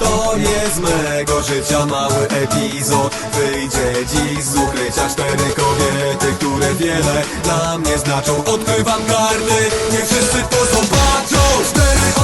historię z mego życia Mały epizod. Wyjdzie dziś z ukrycia Cztery kobiety, które wiele dla mnie znaczą. Odkrywam karty, nie wszyscy to zobaczą. Cztery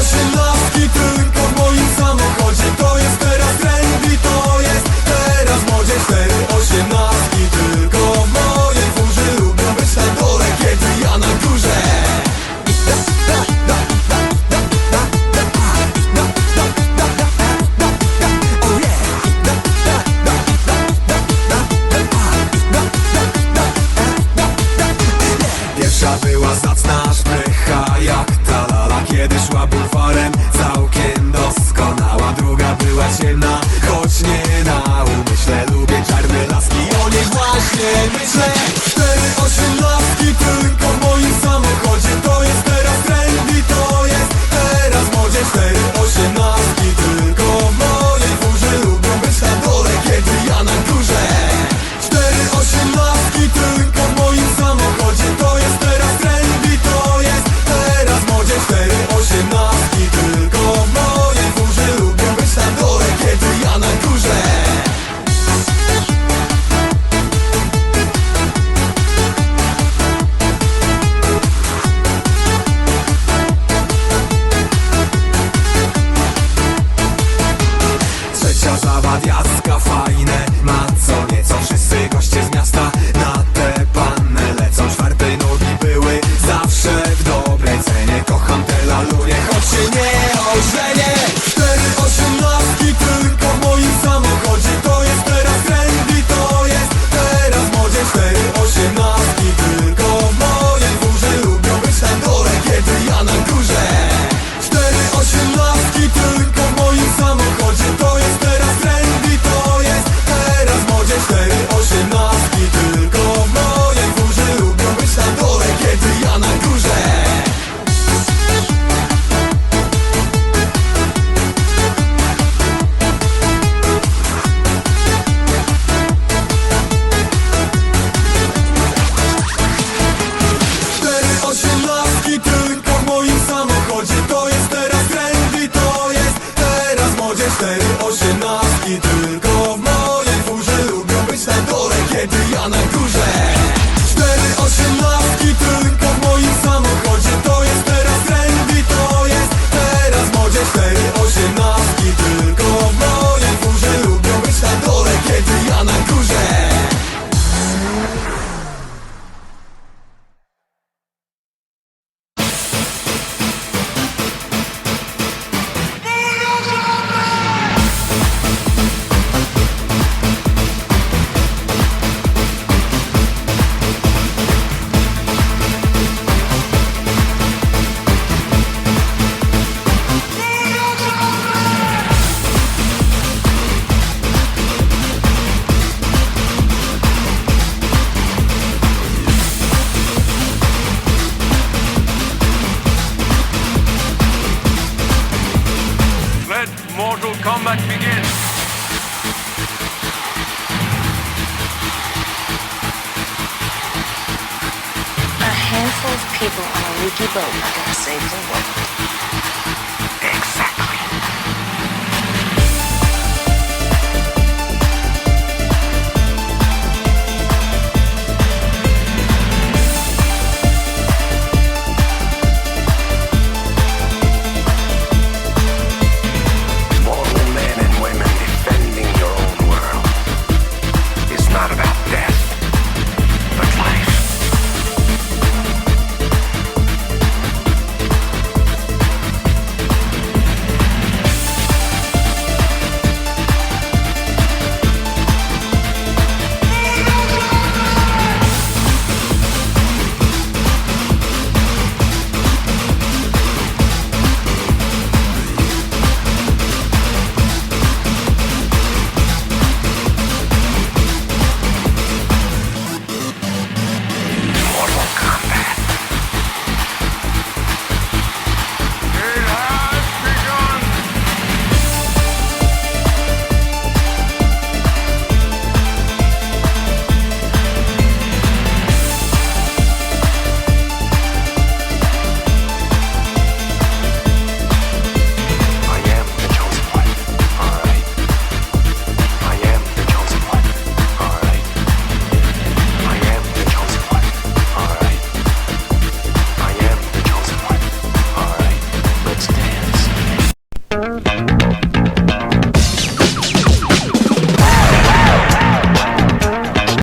A handful of people on a leaky boat can save the world.